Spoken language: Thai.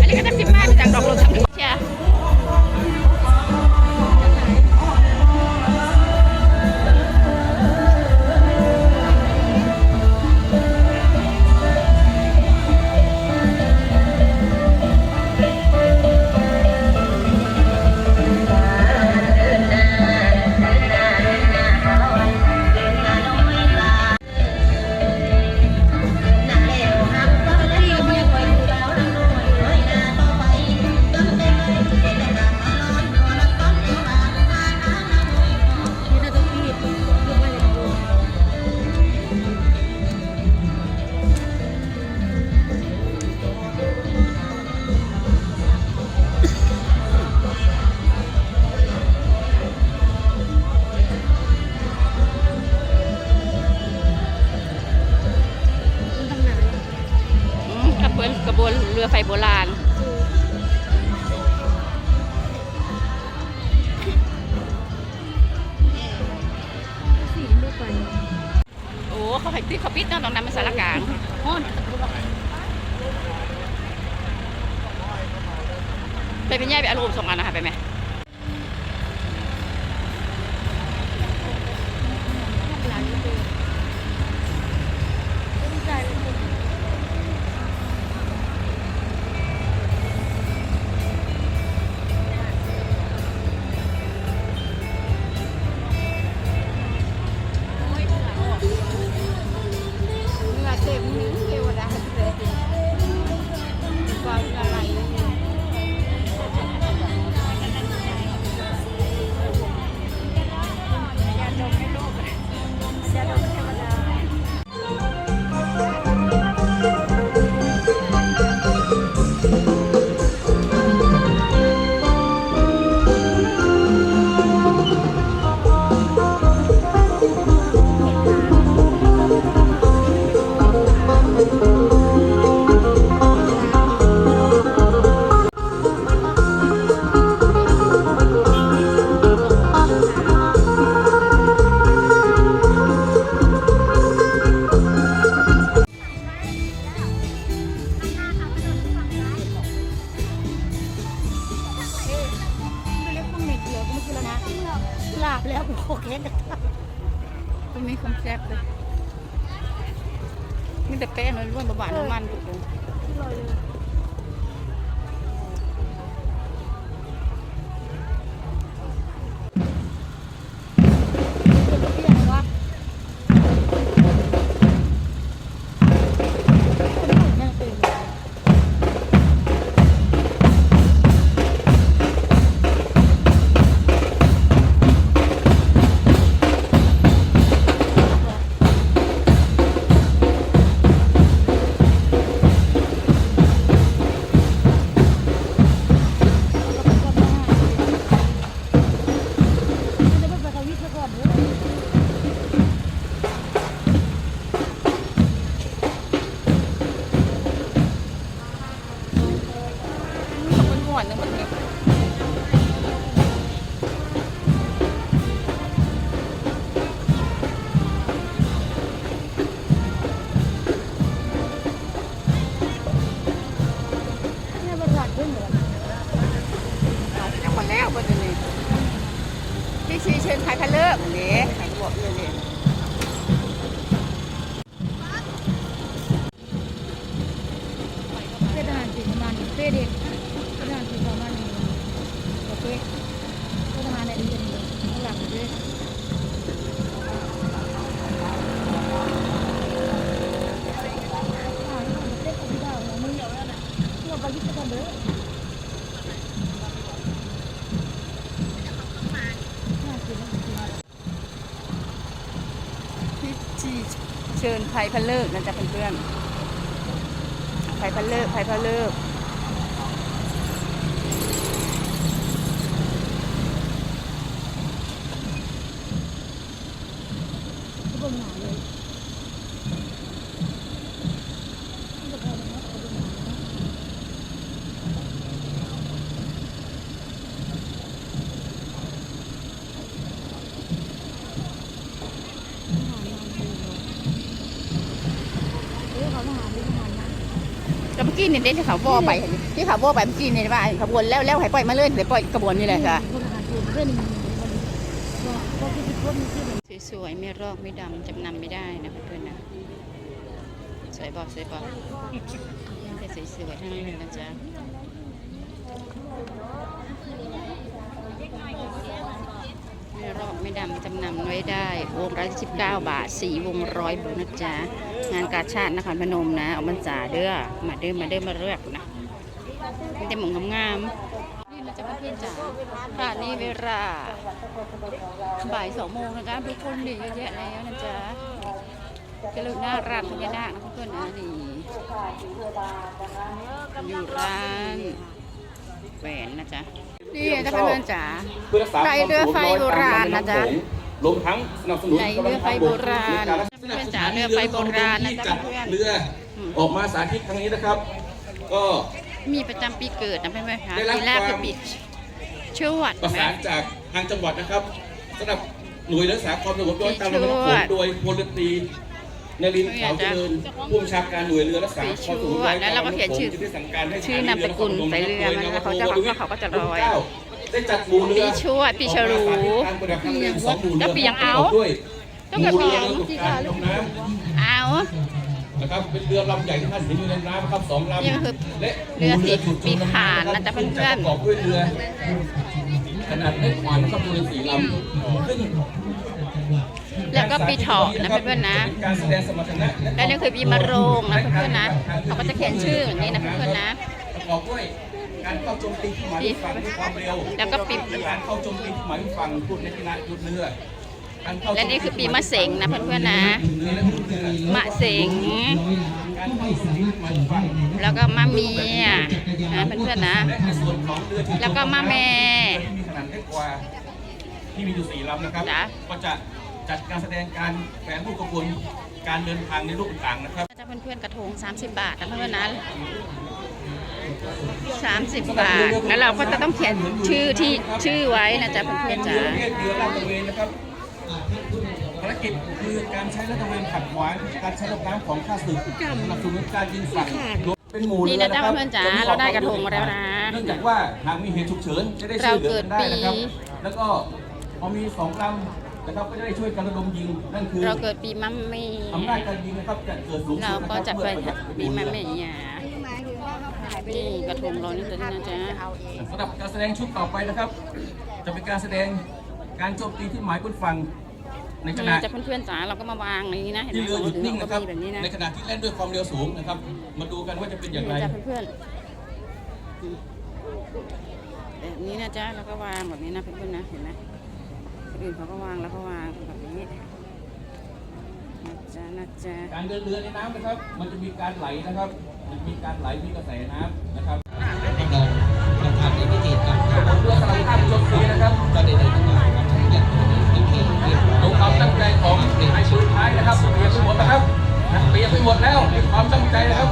อันนี้ก็จะสิบห้ามาจากดอกโรส ระบวนเรือไฟโบราณ โอ้เขาให้ติดเขาปิดเนาะตรงนั้นมันสารกลางโอ้ยไปเป็นย่ายไปอารมณ์สองอันนะคะไปไหมาบแล้วโอเคกันตรงนี้คงแซ่บเลยมีแต่แป้งเลยล้วนบะบานน้ำมันถูกลง เชิญขายพะเลิกนี่ขายบอกเลยนี่เพื่อทหารสีประมาณนี้เพื่อเด็กเพื่อทหารสีประมาณนี้โอเคเพื่อทหารในดีกันเลยข้างหลังด้วยเราไปยึดกันเด้อ พี่ชีเชิญไทยพะเลิกนะจ๊ะเพื่อนๆไทยพะเลิกไทยพะเลิกทุกคนหนาเลยเขาทหารด้วยทหารนะ กี้นี่เด็ที่เขาว่อไปที่เขาว่อไปเมื่อกี้นี่ว่าขบวนแล้วแล้วให้ปล่อยมาเลยเดี๋ยวปล่อยขบวนนี่แหละค่ะพวกทหารคือเพื่อนพวกที่คนที่สวยๆไม่รอกไม่ดำจำนำไม่ได้นะเพื่อนๆนะสวยบอกสวยบอกแต่สวยๆทั้งนั้นเลยนะจ๊ะ ไม่รอกไม่ดำจำนำไว้ได้วงละสิบเก้าบาทสี่วงร้อยบาทนะจ๊ะงานกาชาตินครพนมนะเอามันจ่าเด้อมาเด้อมาเด้อมาเลือกนะมีแต่หมงงามๆนี่นะจ๊ะเพื่อนจ๋าค่ะนี่เวลาบ่ายสองโมงนะคะทุกคนนี่เยอะแยะแล้วนะจ๊ะกระลุกหน้าร้านพญานาคนะเพื่อนๆนะนี่อยู่ร้านแหวนนะจ๊ะ นี่นะเพื่อนๆจ๋าเพื่อรักษาไฟเรือไฟโบราณนะจ๊ะรวมทั้งสนับสนุนไฟเรือไฟโบราณสนับสนุนเพื่อนจ๋าเรือไฟโบราณนะที่จ๊ะจัดเพื่อนเรืออออกมาสาธิตครั้งนี้นะครับ ก็มีประจำปีเกิดนะเพื่อนๆคะได้รับปีแรกคคืวาอมปีชวดประไหมสานจากทางจังหวัดนะครับสำหรับหน่วยรักษาความสงบย้อนตามลำน้ำโขงโดยพลตรี นรินทร์ขาวเจริญผู้บัญชาการหน่วยเรือรักษาความสงบย้อนตามลำน้ำโขงจึงได้สั่งการให้ชื่อนามสกุลใส่เรือมันนะเขาจะเขาเขาก็จะลอยได้จัดหมู่เรือปีชวดปีฉลูแล้วปียังเอาด้วยต้องกับปียังที่การลงน้ำเอานะครับเป็นเรือลำใหญ่ที่ท่านเห็นอยู่ในน้ำนะครับสองลำนี่ก็คือและเรือหมู่สีปีขานนะจ๊ะเพื่อนๆจะประกอบด้วยเรือขนาดเล็กขวานนะครับเรือสี่ลำซึ่ง แล้วก็ปีเถาะนะเพื่อนๆนะเป็นการแสดงสมรรถนะและนี่คือปีมะโรงนะเพื่อนๆนะเขาก็จะเขียนชื่ออย่างนี้นะเพื่อนๆนะประกอบด้วยการเข้าโจมตีที่หมายเลขฝั่งด้วยความเร็ว แล้วก็ปีและการเข้าโจมตีที่หมายเลขฝั่งพูดในขณะหยุดเรือการเข้าโจมตีและนี่คือปีมะเสงนะเพื่อนๆนะเรือและหยุดเรือมะเสงการเข้าโจมตีที่หมายเลขฝั่งแล้วก็มะเมียนะเพื่อนๆนะ และในส่วนของเรือที่แล้วก็มะแม่ที่มีขนาดเล็กกว่าที่มีอยู่สี่ลำนะครับจ๊ะก็จะ จัดการแสดงการแผนรูปกระบวนการเดินทางในรูปต่างๆนะครับ จะเพื่อนๆกระทง 30 บาทนะเพื่อนๆนะ30บาท แล้วเราก็จะต้องเขียนชื่อที่ชื่อไว้นะจ๊ะเพื่อนๆจ๋าเรือประเภทเรือลาดตระเวนนะครับภารกิจคือการใช้ลาดตระเวนขัดขวางการใช้รบน้ำของข้าศึกสนับสนุนการยิงฝั่งเป็นหมู่เรือนี่นะนะจ๊ะครับเพื่อนๆจ๋าเราได้กระทงมาแล้วนะเนื่องจากว่าหากมีเหตุฉุกเฉินจะได้ช่วยเหลือกันได้นะครับเราเกิดปีแล้วก็พอมีสองลำ นะครับก็จะได้ช่วยกันระดมยิงนั่นคือเราเกิดปีมัมมี่อำนาจการยิงนะครับจะเกิดสูงสุเราดนะคก็รับจะเมื่ไปอประหยัดปีหมัมู่มเรือมี่ยานี่กระทงเรานี่ตัวนี้นะจ๊ะสำหรับการแสดงชุดต่อไปนะครับ จะเป็นการแสดงการโจมตีที่หมายบนฝั่งในขณะนี่จะเพื่อนๆจ๋าเราก็มาวางอย่างนี้นะเห็นไหที่มเรือหยุดนิ่งเรานะคก็รับมีแบบนี้นะในขณะที่เล่นด้วยความเร็วสูงนะครับ มาดูกันว่าจะเป็นอย่างไรนี่จ้ะเพื่อนๆแบบนี้นะจ๊ะแล้วก็วางแบบนี้นะเพื่อนๆนะเห็นไหม คนอื่นเขาก็วางแล้วก็วางแบบนี้นะจ๊ะนะจ๊ะการเดินเรือในน้ำนะครับ มันจะมีการไหลนะครับ มันมีการไหลมีกระแสน้ำนะครับเราเราทำในพิธีกรรมเรือสลับข้ามโจมตีนะครับก็ได้ได้ทำงานวันที่อย่างนี้ที่เรียบร้อยลงความตั้งใจของไอ้ปืนท้ายนะครับเตรียมไปหมดนะครับเตรียมไปหมดแล้วมีความตั้งใจนะครับ